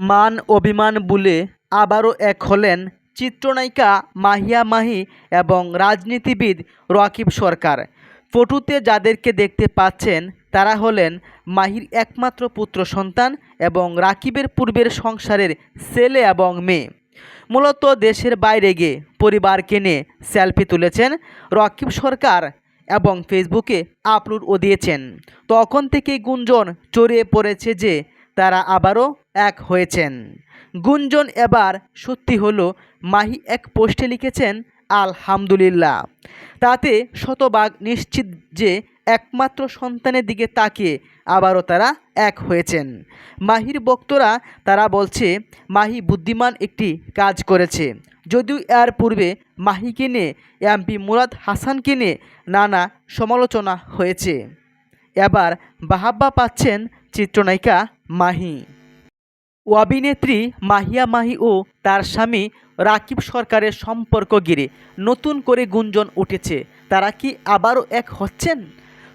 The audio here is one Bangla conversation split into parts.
মান অভিমান বলে আবারও এক হলেন চিত্রনায়িকা মাহিয়া মাহি এবং রাজনীতিবিদ রকিব সরকার। ফটোতে যাদেরকে দেখতে পাচ্ছেন, তারা হলেন মাহির একমাত্র পুত্র সন্তান এবং রাকিবের পূর্বের সংসারের ছেলে এবং মেয়ে। মূলত দেশের বাইরে গিয়ে পরিবারকে নিয়ে সেলফি তুলেছেন রকিব সরকার এবং ফেসবুকে আপলোডও দিয়েছেন। তখন থেকেই গুঞ্জন চড়িয়ে পড়েছে যে, তারা আবারও এক হয়েছেন। গুঞ্জন এবার সত্যি হলো, মাহি এক পোস্টে লিখেছেন, আলহামদুলিল্লাহ। তাতে শতভাগ নিশ্চিত যে একমাত্র সন্তানের দিকে তাকিয়ে আবারও তারা এক হয়েছেন। মাহির বক্তরা তারা বলছে, মাহি বুদ্ধিমান একটি কাজ করেছে। যদিও এর পূর্বে মাহিকে নিয়ে এমপি মুরাদ হাসানকে নিয়ে নানা সমালোচনা হয়েছে। এবার বাহাব্বা পাচ্ছেন চিত্রনায়িকা মাহি। অভিনেত্রী মাহিয়া মাহি ও তার স্বামী রাকিব সরকারের সম্পর্ক ঘিরে নতুন করে গুঞ্জন উঠেছে। তারা কি আবারও এক হচ্ছেন?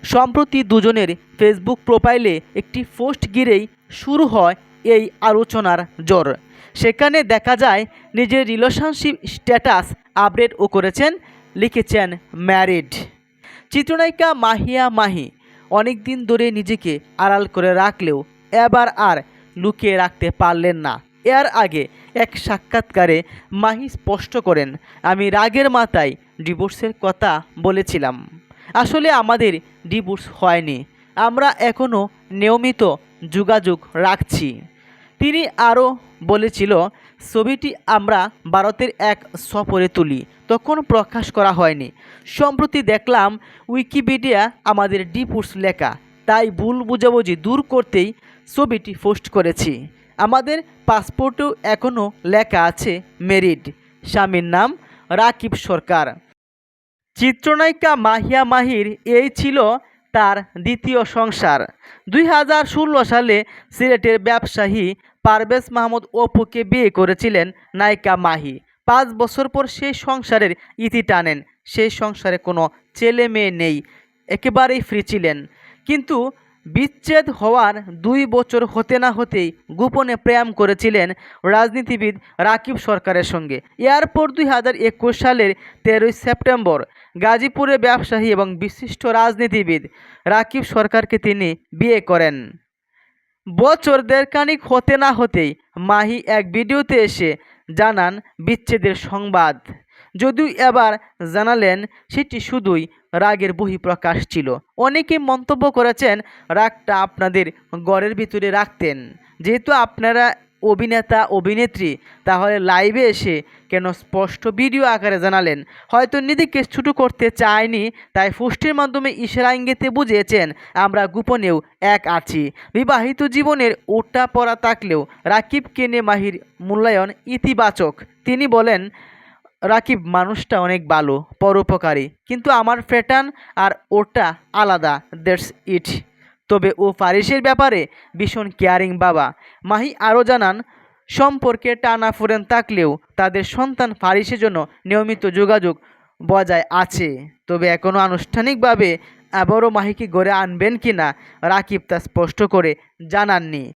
সম্প্রতি দুজনের ফেসবুক প্রোফাইলে একটি পোস্ট ঘিরেই শুরু হয় এই আলোচনার জ্বর সেখানে দেখা যায়, নিজের রিলেশনশিপ স্ট্যাটাস আপডেটও করেছেন, লিখেছেন ম্যারিড। চিত্রনায়িকা মাহিয়া মাহি অনেক দিন ধরে নিজেকে আড়াল করে রাখলেও এবার আর লুকিয়ে রাখতে পারলেন না। এর আগে এক সাক্ষাৎকারে মাহি স্পষ্ট করেন, আমি রাগের মাথায় ডিভোর্সের কথা বলেছিলাম। আসলে আমাদের ডিভোর্স হয়নি। আমরা এখনও নিয়মিত যোগাযোগ রাখছি। তিনি আরও বলেছিল, ছবিটি আমরা ভারতের এক সফরে তুলি। তখন প্রকাশ করা হয়নি। সম্প্রতি দেখলাম, উইকিপিডিয়া আমাদের ডিপুস লেখা। তাই ভুল বুঝাবুঝি দূর করতেই ছবিটি পোস্ট করেছি। আমাদের পাসপোর্টেও এখনও লেখা আছে মেরিড স্বামীর নাম রাকিব সরকার। চিত্রনায়িকা মাহিয়া মাহির এই ছিল তার দ্বিতীয় সংসার। দুই হাজার ষোলো সালে সিলেটের ব্যবসায়ী পারভেজ মাহমুদ অপুকে বিয়ে করেছিলেন নায়িকা মাহি। পাঁচ বছর পর সেই সংসারের ইতি টানেন। সেই সংসারে কোনো ছেলে মেয়ে নেই। একেবারেই ফ্রি ছিলেন। কিন্তু বিচ্ছেদ হওয়ার দুই বছর হতে না হতেই গোপনে প্রেম করেছিলেন রাজনীতিবিদ রাকিব সরকারের সঙ্গে। এরপর দুই হাজার একুশ সালের তেরোই সেপ্টেম্বর গাজীপুরে ব্যবসায়ী এবং বিশিষ্ট রাজনীতিবিদ রাকিব সরকারকে তিনি বিয়ে করেন। বছর দেড়খানিক হতে না হতেই মাহি এক ভিডিওতে এসে জানান বিচ্ছেদের সংবাদ। যদিও এবার জানালেন, সেটি শুধুই রাগের বহিঃপ্রকাশ ছিল। অনেকে মন্তব্য করেছেন, রাগটা আপনাদের গড়ের ভিতরে রাখতেন। যেহেতু আপনারা অভিনেতা, অভিনেত্রী, তাহলে লাইভে এসে কেন স্পষ্ট ভিডিও আকারে জানালেন? হয়তো নিজেকে ছোটো করতে চায়নি, তাই ফুষ্টির মাধ্যমে ইশারা ইঙ্গিতে বুঝিয়েছেন, আমরা গোপনেও এক আছি। বিবাহিত জীবনের ওটা পড়া থাকলেও রাকিবকে নিয়ে মাহির মূল্যায়ন ইতিবাচক। তিনি বলেন রাকিব, মানুষটা অনেক ভালো পরোপকারী। কিন্তু আমার প্যাটার্ন আর ওটা আলাদা, দ্যাটস ইট। তবে ও ফারিসের ব্যাপারে ভীষণ কেয়ারিং বাবা। মাহি আরও জানান, সম্পর্কে টানা ফুরেন থাকলেও তাদের সন্তান ফারিসের জন্য নিয়মিত যোগাযোগ বজায় আছে। তবে এখনও আনুষ্ঠানিকভাবে আবারও মাহিকে গড়ে আনবেন কি না রাকিব তা স্পষ্ট করে জানাননি।